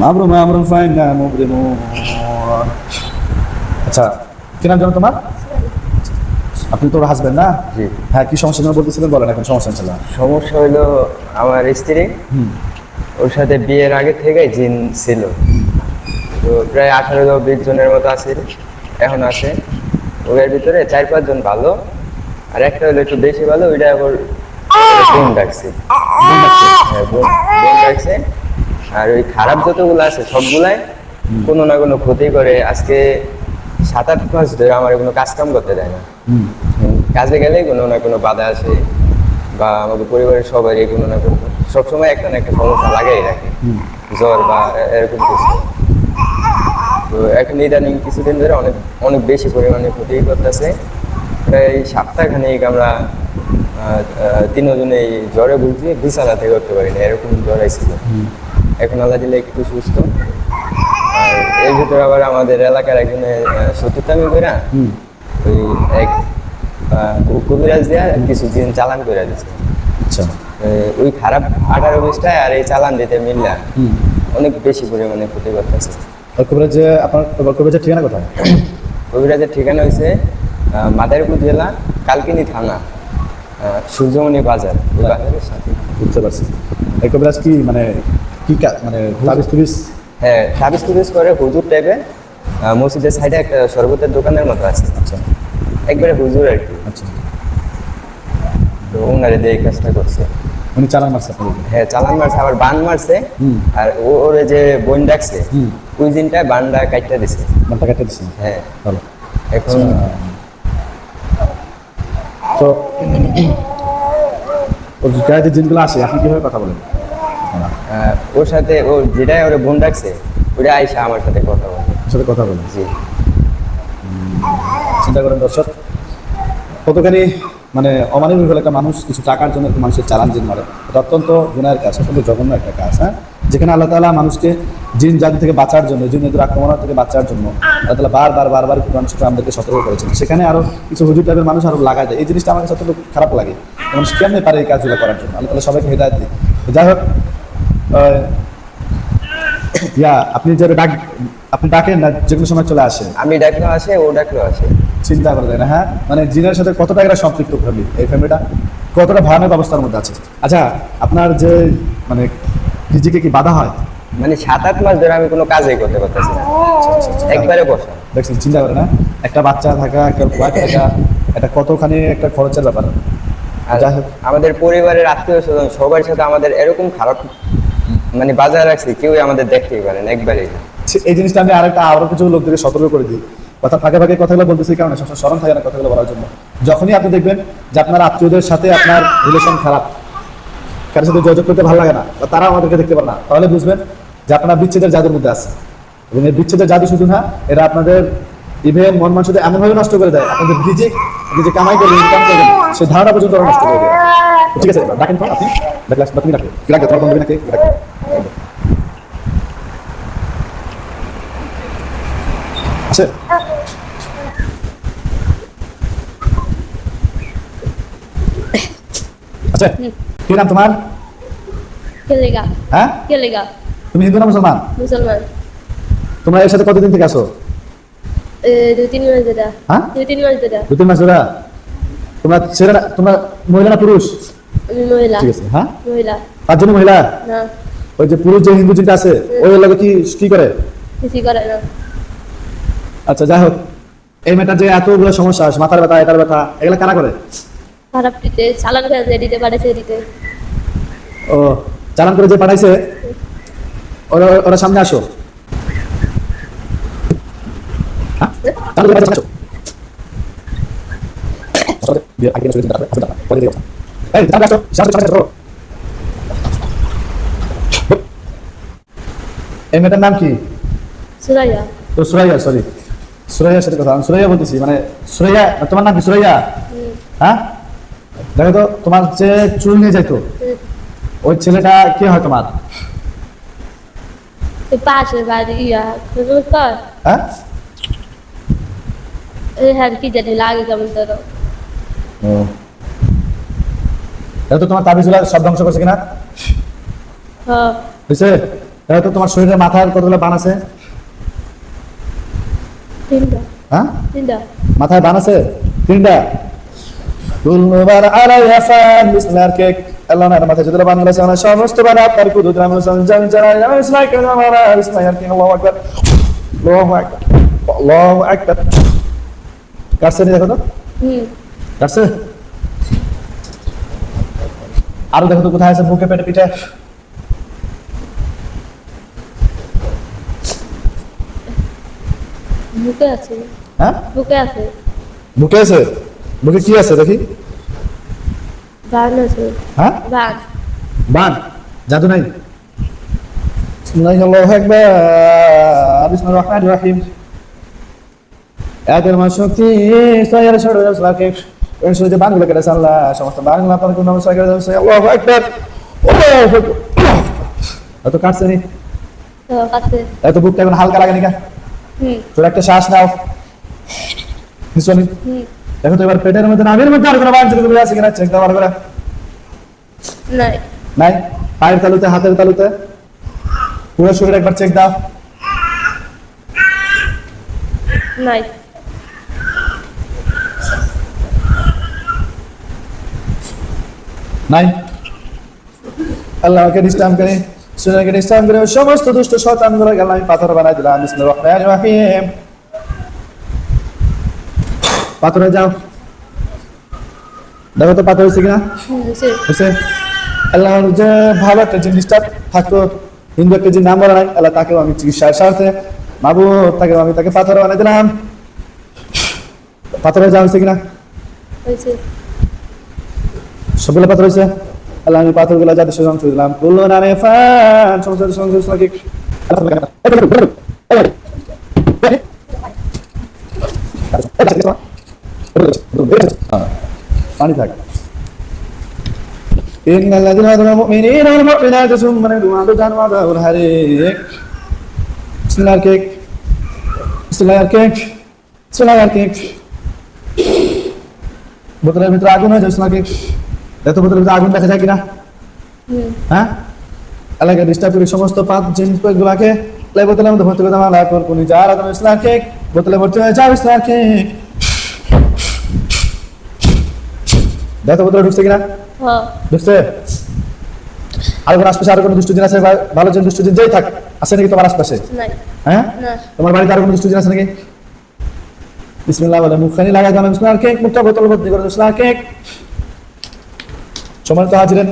মাবরুম মাবরুম fine না মুবরিম আচ্ছা কি নাম জানো তোমার? আপনি তোর হাজবেন্ড না? জি। হ্যাঁ কি সমস্যা জন্য বলতেছিলেন? বলেন এখন সমস্যা ছিল। সমস্যা হলো আমার স্ত্রী। ওর সাথে বিয়ের আগে থেকে জিন ছিল। তো প্রায় আঠারো বিশ জনের মতো আছে এখন আছে। ওদের ভিতরে চার পাঁচজন ভালো। আর একটা হলো একটু বেশি ভালো ওইটা আবার বোন ডাকছে। হ্যাঁ, বোন ডাকছে। আর ওই খারাপ যতগুলো আছে সবগুলাই কোনো না কোনো ক্ষতি করে আজকে সাত আট মাস ধরে আমার কোনো কাজ কাম করতে দেয় না। কাজে গেলে কোনো না কোনো বাধা আসে বা আমাদের পরিবারের সবারই কোনো না কোনো সবসময় একটা না একটা সমস্যা লাগাই রাখে জ্বর বা এরকম কিছু। তো এখন ইদানিং কিছুদিন ধরে অনেক অনেক বেশি পরিমাণে ক্ষতি করতেছে। প্রায় সপ্তাহখানেক আমরা তিনজনে জ্বরে ভুগছি বিছানা থেকে করতে পারি না এরকম জ্বর আইছিল এখন আল্লাহ দিলে একটু সুস্থ। আর এর ভিতরে আবার আমাদের এলাকার একজনের সত্যতামি করে হুম। ওই এক আহ, কবিরাজ দেওয়া কিছু দিন চালান করে দিচ্ছে আচ্ছা। ওই খারাপ আঠারো বিশটায় আর এই চালান দিতে মিললে। অনেক বেশি পরিমাণে ক্ষতি করতেছে। কবিরাজ আপনার কবিরাজের ঠিকানা কোথায়? কবিরাজের ঠিকানা হয়েছে মাদারীপুর জেলা কালকিনি থানা সূর্যমণি বাজার। বুঝতে পারছি। কবিরাজ কি মানে কি মানে তাবিজ তুবিজ হ্যাঁ টুরিস করে হুজুর টাইপের মসজিদের সাইডে একটা শরবতের দোকানের মতো আছে। আচ্ছা। একবারে হুজুর আর কি। আচ্ছা। তো ওনারে দিয়ে এই কাজটা করছে। উনি চালান মারছে হ্যাঁ চালান মারছে আবার বান মারছে। আর ওরে যে বোন ডাকছে হুম। ওই দিনটায় বানটা কাটটা দিছে। মানটা কেটে দিচ্ছেন হ্যাঁ। ভালো। এখন তো ওর গায়ে যে জিনগুলো আসে আপনি কীভাবে কথা বলেন? ওর সাথে ও যেটাই ওরে বোন ডাকছে ওটা আইসা আমার সাথে কথা বলে। সাথে কথা বলেন জি। চিন্তা করেন দর্শক কতখানি মানে অমানবিক হলে একটা মানুষ কিছু টাকার জন্য একটা মানুষের চালান জিন মারে এটা অত্যন্ত গুণের কাজ অত্যন্ত জঘন্য একটা কাজ হ্যাঁ? যেখানে আল্লাহ তালা মানুষকে জিন জাতি থেকে বাঁচার জন্য জিন জাতির আক্রমণ থেকে বাঁচার জন্য আল্লাহ তালা বারবার বারবার শিক্ষা আমাদেরকে সতর্ক করেছেন। সেখানে আরও কিছু হুজুর টাইপের মানুষ আরও লাগায় দেয়। এই জিনিসটা আমার কাছে অত্যন্ত খারাপ লাগে। মানুষ কেমনে পারে এই কাজগুলো করার জন্য? আল্লাহ তালা সবাইকে হেদায়ত দিই যাই হোক ইয়া আপনি যে ডাক আপনি ডাকেন না যে কোনো সময় চলে আসে। আমি ডাকলেও আসে ও ডাকলেও আসে। চিন্তা করে না হ্যাঁ? মানে জিনের সাথে কতটা এরা সম্পৃক্ত ফ্যামিলি এই ফ্যামিলিটা কতটা ভয়ানক অবস্থার মধ্যে আছে? আচ্ছা আপনার যে মানে নিজেকে কি বাধা হয়? মানে সাত আট মাস ধরে আমি কোনো কাজই করতে পারতেছি না। একবারে বসা। দেখছেন চিন্তা করে না একটা বাচ্চা থাকা একটা ওয়াইফ থাকা এটা কতখানি একটা খরচের ব্যাপার। আমাদের পরিবারের আত্মীয় স্বজন সবার সাথে আমাদের এরকম খারাপ মানে বাজার রাখছি, কেউই আমাদের দেখতেই পারে না এই জিনিসটা আমি আরেকটা আরও কিছু লোকদেরকে সতর্ক করে দিই। কথা ফাঁকে ফাঁকে কথাগুলো বলতেছি কারণ সবসময় স্মরণ থাকে না কথাগুলো বলার জন্য। যখনই আপনি দেখবেন যে আপনার আত্মীয়দের সাথে আপনার রিলেশন খারাপ, কারোর সাথে যোগাযোগ করতে ভালো লাগে না, বা তারা আমাদেরকে দেখতে পারে না, তাহলে বুঝবেন যে আপনার বিচ্ছেদের জাদুর মধ্যে আছে। এবং এই বিচ্ছেদের জাদু শুধু না, এরা আপনাদের ইভেন মন মানসিকতা এমনভাবে নষ্ট করে দেয়, আপনাদের আপনি যে কামাই করবেন ইনকাম করবেন সেই ধারণা পর্যন্ত নষ্ট করে দেয়। ঠিক আছে ডাকেন আপনি? ডাকলে ডাকলে তোমার বন্ধু নাকি? ডাকবে আছে আচ্ছা কি নাম তোমার খেলেগা হ্যাঁ খেলেগা তুমি হিন্দু না মুসলমান মুসলমান তোমরা এর সাথে কতদিন থেকে আসো এ, দুই তিন মাস ধরে হ্যাঁ? দুই তিন মাস ধরে দু তিন মাস ধরে তোমরা ছেলে না তোমরা মহিলা না পুরুষ আমি মহিলা ঠিক আছে হ্যাঁ মহিলা পাঁচজন মহিলা না ওই যে পুরুষ যে হিন্দু জিনটা আছে ওই লোকে কি কি করে? করে? না আচ্ছা যাই হোক। এই মেয়েটার যে এতগুলো সমস্যা আছে মাথার ব্যথা এটার ব্যথা এগুলো কারা করে? খারাপ দিতে চালান খেয়ে দিতে পারেছে দিতে। ও চালান করে যে পাঠাইছে ওরা ওরা সামনে আসো। হ্যাঁ? চালান করে পাঠাইছে, আসো। আসো, দিয়ে আগে চলে যেতে হবে, আসো, দাঁড়া, পরে দিয়ে যাও। এই, সামনে আসো, সামনে, সামনে, সামনে, এই মেয়েটার নাম কি? সুরাইয়া। তো সুরাইয়া সরি সাথে কথা আমি সুরাইয়া বলতেছি মানে সুরাইয়া তোমার নাম কি সুরাইয়া? হ্যাঁ? দেখো তো তোমার যে চুল নিয়ে যাইতো ওই ছেলেটা কে হয় তোমার? পাশে বাড়ি ইয়া হ্যাঁ? হ্যাঁ কি জানি লাগে কেমন তোর তো তোমার তাবিজুলা সব ধ্বংস করছে কিনা? হ্যাঁ। তাহলে তো তোমার শরীরের মাথার কতগুলো বান আছে? হ্যাঁ? মাথায় বান আছে? তিনটা। কুলবার আলাইহা ফান বিসমিল্লাহির কেক। আল্লাহ না মাথায় যতগুলো বান আছে আমরা সমস্ত বান আপনার কুদু গ্রাম সঞ্জান জানা জানা ইসলাম কেন আমরা বিসমিল্লাহির কেক আল্লাহু আকবার। আল্লাহু আকবার। আল্লাহু আকবার। কাছে দেখো তো? কাছে আরও দেখো তো কোথায় আছে বুকে পেটে পিঠে। বুকে আছে। হ্যাঁ? বুকে আছে। বুকে আছে? বুকে কি আছে দেখি? বান আছে। হ্যাঁ? বান। বান? জাদু নাই? বিসমিল্লাহি আল্লাহু আকবার বিসমিল্লাহির রহমানির রহিম। একের মা শক্তি সয়ার ছড়ে সালাকে ওই সুজে বানগুলো কেটে আল্লাহ সমস্ত বানগুলো আপনার কোন নাম সয়ার আল্লাহু আকবার। আল্লাহু আকবার। এত কাটছে। নি এত বুকটা এখন হালকা লাগে নাকি হুম তোর একটা শ্বাস নাও। নিশ্চয় দেখো তো এবার পেটের মধ্যে নামের মধ্যে আর কোনো বাঞ্ছিত করে আছে কিনা চেক দাও ভালো করে। নাই। নাই? পায়ের তালুতে হাতের তালুতে? পুরো শরীর একবার চেক দাও। নাই। নাই? আল্লাহকে ডিস্টার্ব করে। সুনাকে ডিস্টার্ব করে সমস্ত দুষ্ট শয়তানগুলো আমি পাথর বানাই দিলাম। বিসমিল্লাহির রহমানির রহিম। পাথরে যাও। দেখো তো পাথর হয়েছে কিনা? হয়েছে। আল্লাহ যে ভালো একটা জিনিসটা থাকতো হিন্দু একটা যে নাম বলা নাই আল্লাহ তাকেও আমি চিকিৎসার স্বার্থে বাবু তাকে আমি তাকে পাথর বানাই দিলাম। পাথরে যাও হয়েছে কিনা? সবগুলো পাথর হয়েছে? আল্লাহ আমি পাথরগুলো যাতে সে ধ্বংস দিলাম কুল্লু নামে ফান সমস্ত ধ্বংস নাকি পানি থাক إن الذين يدعون المؤمنين والمؤمنات ثم يدعون عبدا وعذاب الحريق بسم الله الكيك بسم الله الكيك بسم الله الكيك বোতলের ভিতরে আগুন হয়ে যাচ্ছে নাকি এত বোতলের ভিতরে আগুন দেখা যায় কিনা? হ্যাঁ? ডিস্টার্ব করি সমস্ত পাঁচ জিনিস গুলাকে লাই বোতলের মধ্যে ভর্তি করে দেওয়া লাইফ কোন যার আদম ইসলাম কেক বোতলে ভর্তি হয়ে যাও ইসলাম কেক দেখো বোতলে ঢুকছে কিনা? হ্যাঁ। ঢুকছে? আর কোনো আশপাশে আর কোনো দুষ্টু জিনিস আছে? ভালো জন দুষ্টু জিনিস যেই থাক আছে নাকি তোমার আশপাশে? হ্যাঁ? তোমার বাড়িতে আর কোনো দুষ্টু জিনিস আছে নাকি? বিসমিল্লাহ বলে মুখখানি লাগাই দিলাম ইসলাম কেক মুখটা বোতল ভর্তি করে ইসলাম কেক সময় তো হাজিরেন,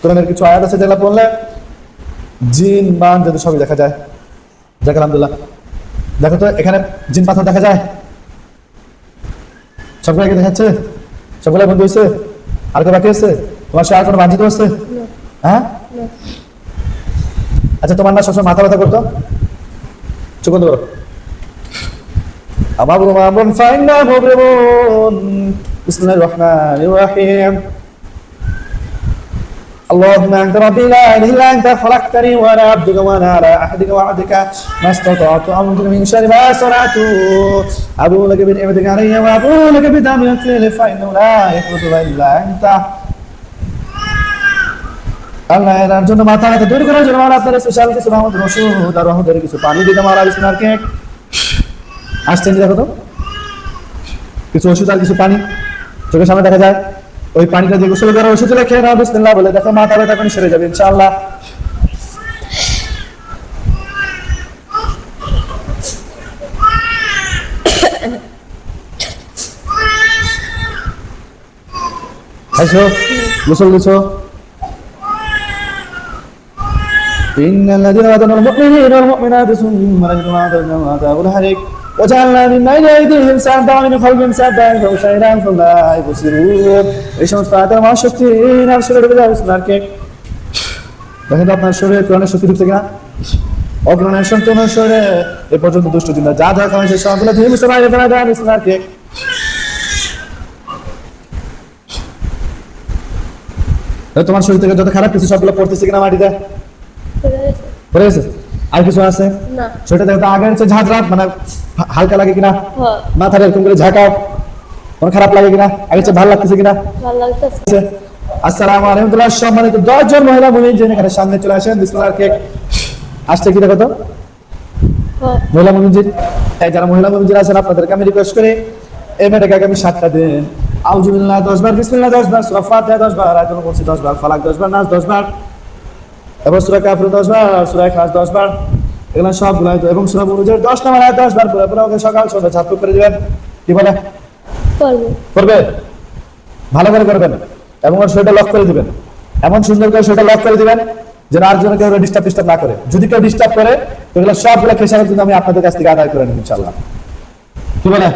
কোরআনের কিছু আয়াত আছে যেগুলো বললে জিন বান যদি সবই দেখা যায়। যাক, আলহামদুলিল্লাহ। দেখো তো, এখানে জিন, পাথর দেখা যায়। সবগুলো দেখাচ্ছে সবগুলো বন্ধু হয়েছে? আর কেউ বাকি আছে? তোমার সে আর কোনো বাঞ্ছিত হচ্ছে হ্যাঁ? আচ্ছা তোমার না সবসময় মাথা ব্যথা করতো? চোখ বন্ধ করো আমার মামুন ফাইন্না মুবরিমুন বিসমিল্লাহির রহমানির রহিম। اللهم انت ربي لا اله الا انت خلقتني وانا عبدك وانا على عهدك وعهدك ما استطعت اعوذ من شر ما صنعت ابو لك بنعمتك علي وابو لك بذنبي فانه لا يخلق الا انت আল্লাহ এর জন্য মাথা হাতে দূর করার জন্য আমার আপনার স্পেশাল কিছু আমাদের ওষুধ আর ওদের কিছু পানি দিতে মারা বিছনার কেক আসছেন দেখো তো কিছু ওষুধ আর কিছু পানি চোখের সামনে দেখা যায় ওই পানিটা দিয়ে গোসল করা ওষুধ খেয়ে নাও বিসমিল্লাহ বলে দেখো মাথা ব্যথা করে সেরে যাবে ইনশাআল্লাহ খাইছো গোসল দিছো إن الذين آتوا المؤمنين والمؤمنات ثم لم يتمادوا عذاب الحريق وجعلنا من بين أيديهم سدا ومن خلفهم سدا فأغشيناهم فلا يبصرون এই সমস্ত আয়াতের মহাশক্তি আর শরীরে ঢুকে যাবে আপনারকে দেখেন তো আপনার শরীরে কোরআনের শক্তি ঢুকছে কিনা অগ্রহণের সম্পূর্ণ শরীরে এ পর্যন্ত দুষ্ট চিন্তা যা যা কারণ সেই সবগুলো ধীরে মিশে বাইরে ফেলা যায় আপনারকে তোমার শরীর থেকে যত খারাপ কিছু সবগুলো পড়তেছে কিনা মাটিতে চলে গেছে পড়ে গেছে আর কিছু আছে? না। সেটা দেখো তো আগের চেয়ে ঝাঁঝরা মানে হালকা লাগে কিনা? হ্যাঁ। মাথাটা এরকম করে ঝাঁকাও। কোনো খারাপ লাগে কিনা? আগের চেয়ে ভালো লাগতেছে কিনা? ভালো লাগতেছে। আসসালামু আলাইকুম। সম্মানিত দশ জন মহিলা মহিলা যিনি এখানে সামনে চলে আসেন বিসমিল্লাহ কেক আসছে কি দেখো তো? হ মহিলা মমিনজির এই যারা মহিলা মমিনজির আছেন আপনাদেরকে আমি রিকোয়েস্ট করি এই মেয়েটাকে আগামী সাতটা দিন আউজুবিল্লাহ দশ বার বিসমিল্লাহ দশ বার সুরা ফাতিহা দশ বার আয়াতুল কুরসি দশ বার ফালাক দশ বার নাস দশ বার। এবং সুরা কাফির দশ বার সুরা ইখলাস দশ বার এগুলো সবগুলো হয়তো এবং সুরা মুরুজের দশ নম্বর আয়াত দশ বার পুরো পুরো ওকে সকাল সন্ধ্যা ছাত্র করে দিবেন। কি বলে? করবে ভালো করে করবেন এবং ওর শরীরটা লক করে দিবেন। এমন সুন্দর করে সেটা লক করে দিবেন যেন আর যেন কেউ ডিস্টার্ব ডিস্টার্ব না করে। যদি কেউ ডিস্টার্ব করে তো এগুলো সবগুলো খেসার কিন্তু আমি আপনাদের কাছ থেকে আদায় করে নেব ইনশাল্লাহ কি বলে?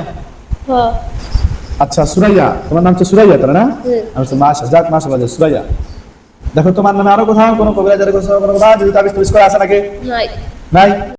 আচ্ছা সুরাইয়া তোমার নাম হচ্ছে সুরাইয়া তাই না। আমি হচ্ছে মাসা যাক মাসা বাজে সুরাইয়া। দেখো তোমার নামে আরও কোথাও কোনো কবিরাজের কোথাও কোনো কোথাও যদি তাবিজ তাবিজ করে আছে নাকি? নাই। নাই?